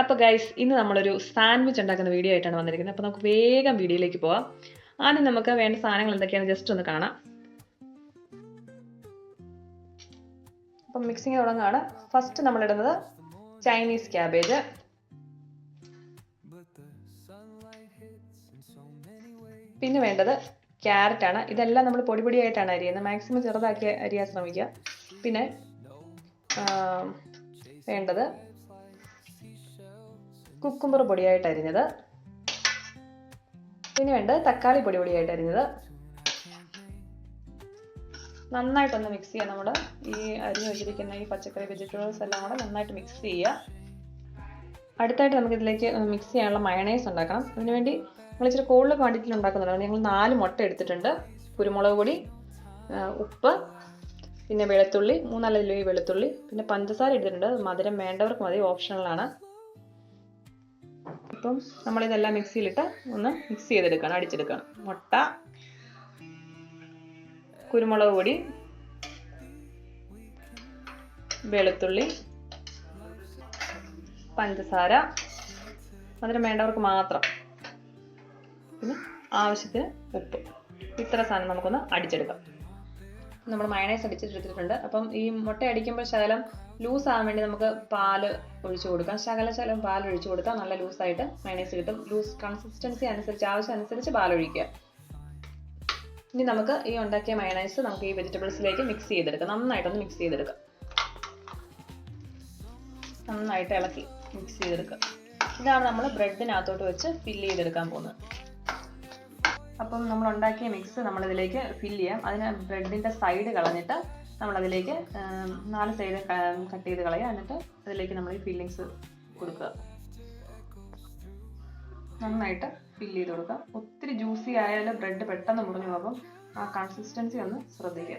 അപ്പോൾ ഗൈസ് ഇന്ന് നമ്മളൊരു സാൻഡ്വിച്ച് ഉണ്ടാക്കുന്ന വീഡിയോ ആയിട്ടാണ് വന്നിരിക്കുന്നത്. അപ്പോൾ നമുക്ക് വേഗം വീഡിയോയിലേക്ക് പോവാം. ആദ്യം നമുക്ക് വേണ്ട സാധനങ്ങൾ എന്തൊക്കെയാണ് ജസ്റ്റ് ഒന്ന് കാണാം. അപ്പം മിക്സിങ് തുടങ്ങുകയാണ്. ഫസ്റ്റ് നമ്മളിടുന്നത് ചൈനീസ് ക്യാബേജ് പിന്നെ വേണ്ടത് ക്യാരറ്റ് ആണ്. ഇതെല്ലാം നമ്മൾ പൊടി പൊടിയായിട്ടാണ് അരിയുന്നത്. മാക്സിമം ചെറുതാക്കി അരിയാൻ ശ്രമിക്കുക. പിന്നെ വേണ്ടത് കുക്കുംബർ പൊടിയായിട്ട് അരിഞ്ഞത് പിന്നെ വേണ്ട തക്കാളി പൊടി പൊടിയായിട്ട് അരിഞ്ഞത് നന്നായിട്ടൊന്ന് മിക്സ് ചെയ്യുക നമ്മൾ ഈ അരിഞ്ഞു വെച്ചിരിക്കുന്ന ഈ പച്ചക്കറി വെജിറ്റബിൾസ് എല്ലാം കൂടെ നന്നായിട്ട് മിക്സ് ചെയ്യുക അടുത്തായിട്ട് നമുക്ക് ഇതിലേക്ക് മിക്സ് ചെയ്യാനുള്ള മയണൈസ് ഉണ്ടാക്കണം. അതിനുവേണ്ടി നമ്മൾ ഇച്ചിരി കൂടുതൽ ക്വാണ്ടിറ്റിയിൽ ഉണ്ടാക്കുന്നുണ്ട്. ഞങ്ങൾ നാല് മുട്ട എടുത്തിട്ടുണ്ട്. കുരുമുളക് പൊടി ഉപ്പ് പിന്നെ വെളുത്തുള്ളി മൂന്നാൽ ഈ വെളുത്തുള്ളി പിന്നെ പഞ്ചസാര എടുത്തിട്ടുണ്ട്. മധുരം വേണ്ടവർക്ക് മതി ഓപ്ഷണലാണ് ഇപ്പം നമ്മളിതെല്ലാം മിക്സിയിലിട്ട് ഒന്ന് മിക്സ് ചെയ്തെടുക്കണം അടിച്ചെടുക്കണം. മുട്ട കുരുമുളക് പൊടി വെളുത്തുള്ളി പഞ്ചസാര മധുരം വേണ്ടവർക്ക് മാത്രം. പിന്നെ ആവശ്യത്തിന് ഉപ്പ്. ഇത്ര സാധനം നമുക്കൊന്ന് അടിച്ചെടുക്കാം. നമ്മൾ മയണൈസ് അടിച്ചിട്ടെടുത്തിട്ടുണ്ട് അപ്പം ഈ മുട്ട അടിക്കുമ്പോൾ ശകലം ലൂസ് ആവാൻ വേണ്ടി നമുക്ക് പാൽ ഒഴിച്ചു കൊടുക്കാം. ശകല ശകലം പാൽ ഒഴിച്ചു കൊടുത്താൽ നല്ല ലൂസായിട്ട് മയണൈസ് കിട്ടും. ലൂസ് കൺസിസ്റ്റൻസി അനുസരിച്ച് ആവശ്യം അനുസരിച്ച് പാൽ ഒഴിക്കുക. ഇനി നമുക്ക് ഈ ഉണ്ടാക്കിയ മയണൈസ് നമുക്ക് ഈ വെജിറ്റബിൾസിലേക്ക് മിക്സ് ചെയ്തെടുക്കാം. നന്നായിട്ടൊന്ന് മിക്സ് ചെയ്തെടുക്കാം. നന്നായിട്ട് ഇളക്കി മിക്സ് ചെയ്തെടുക്കുക ഇതാണ് നമ്മൾ ബ്രെഡിനകത്തോട്ട് വെച്ച് ഫില്ല് ചെയ്തെടുക്കാൻ പോകുന്നത്. അപ്പം നമ്മൾ ഉണ്ടാക്കിയ മിക്സ് നമ്മളിതിലേക്ക് ഫില്ല് ചെയ്യാം. അതിന് ബ്രെഡിന്റെ സൈഡ് കളഞ്ഞിട്ട് നമ്മളതിലേക്ക് നാല് സൈഡ് കട്ട് ചെയ്ത് കളയുക. എന്നിട്ട് അതിലേക്ക് നമ്മൾ ഈ ഫില്ലിങ്സ് കൊടുക്കുക. നന്നായിട്ട് ഫില്ല് ചെയ്ത് കൊടുക്കുക. ഒത്തിരി ജ്യൂസി ആയാലും ബ്രെഡ് പെട്ടെന്ന് മുറിഞ്ഞു പോകും. ആ കൺസിസ്റ്റൻസി ഒന്ന് ശ്രദ്ധിക്കുക.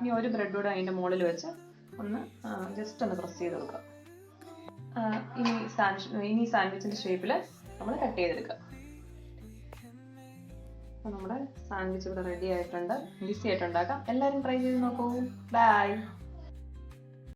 ഇനി ഒരു ബ്രെഡ് കൂടെ അതിന്റെ മുകളിൽ വെച്ച് ഒന്ന് ജസ്റ്റ് ഒന്ന് പ്രസ് ചെയ്ത് കൊടുക്കുക. ഇനി സാൻഡ് ഇനി സാൻഡ്വിച്ചിന്റെ ഷേപ്പിൽ നമ്മൾ കട്ട് ചെയ്തെടുക്കുക. അപ്പോൾ നമ്മുടെ സാൻഡ്വിച്ച് ഇവിടെ റെഡി ആയിട്ടുണ്ട്. ഈസി ആയിട്ട് ഉണ്ടാക്കാം. എല്ലാവരും ട്രൈ ചെയ്ത് നോക്കൂ. ബൈ